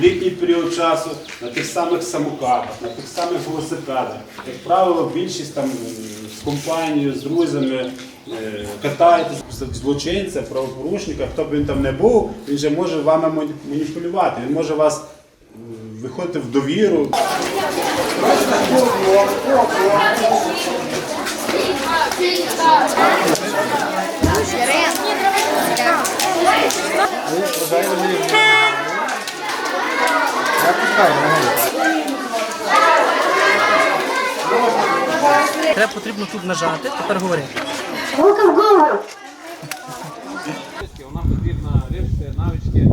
в літній період часу на тих самих самокатах, на тих самих велосипедах. Як правило, більшість там з компанією, з друзями е, катаєтесь. Злочинця, правопорушника, хто б він там не був, він же може вами маніпулювати. Він може вас виходити в довіру. Треба потрібно тут нажати, тепер говори. Руки вгору. Вона потрібна вивчити навички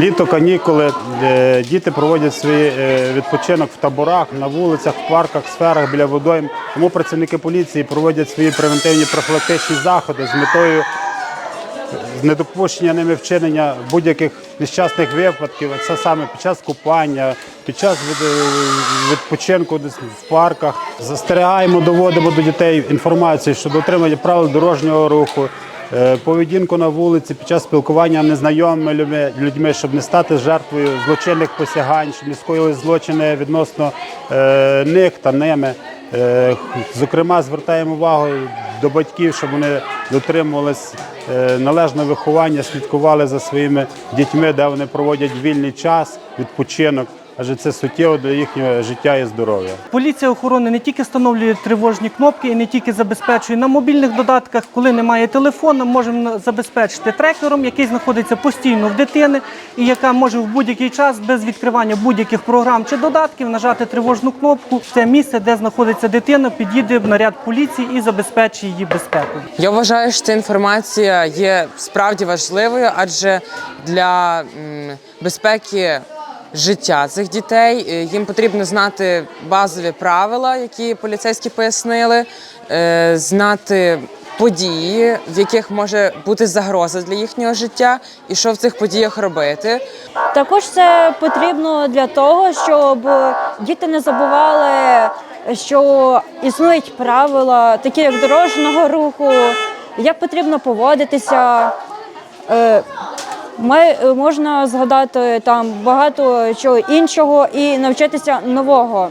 Літо, канікули, е, діти проводять свій е, відпочинок в таборах, на вулицях, в парках, сферах біля водойм. Тому працівники поліції проводять свої превентивні профілактичні заходи з метою недопущення ними вчинення будь-яких нещасних випадків. Це саме під час купання, під час е, відпочинку десь в парках. Застерігаємо, доводимо до дітей інформацію щодо дотримання правил дорожнього руху. Е, Поведінку на вулиці під час спілкування незнайомими людьми- людьми, щоб не стати жертвою злочинних посягань, щоб не скоїли злочини відносно е, них та ними. Е, Зокрема, звертаємо увагу до батьків, щоб вони дотримувались належного виховання, слідкували за своїми дітьми, де вони проводять вільний час, відпочинок, адже це суттєво для їхнього життя і здоров'я. Поліція охорони не тільки встановлює тривожні кнопки і не тільки забезпечує на мобільних додатках, коли немає телефону, можемо забезпечити трекером, який знаходиться постійно в дитини і яка може в будь-який час без відкривання будь-яких програм чи додатків нажати тривожну кнопку. Це місце, де знаходиться дитина, підійде наряд поліції і забезпечить її безпеку. Я вважаю, що ця інформація є справді важливою, адже для безпеки життя цих дітей е, їм потрібно знати базові правила, які поліцейські пояснили, е, знати події, в яких може бути загроза для їхнього життя, і що в цих подіях робити. Також це потрібно для того, щоб діти не забували, що існують правила, такі як дорожнього руху, як потрібно поводитися. Е, Ми, можна згадати там багато чого іншого і навчитися нового.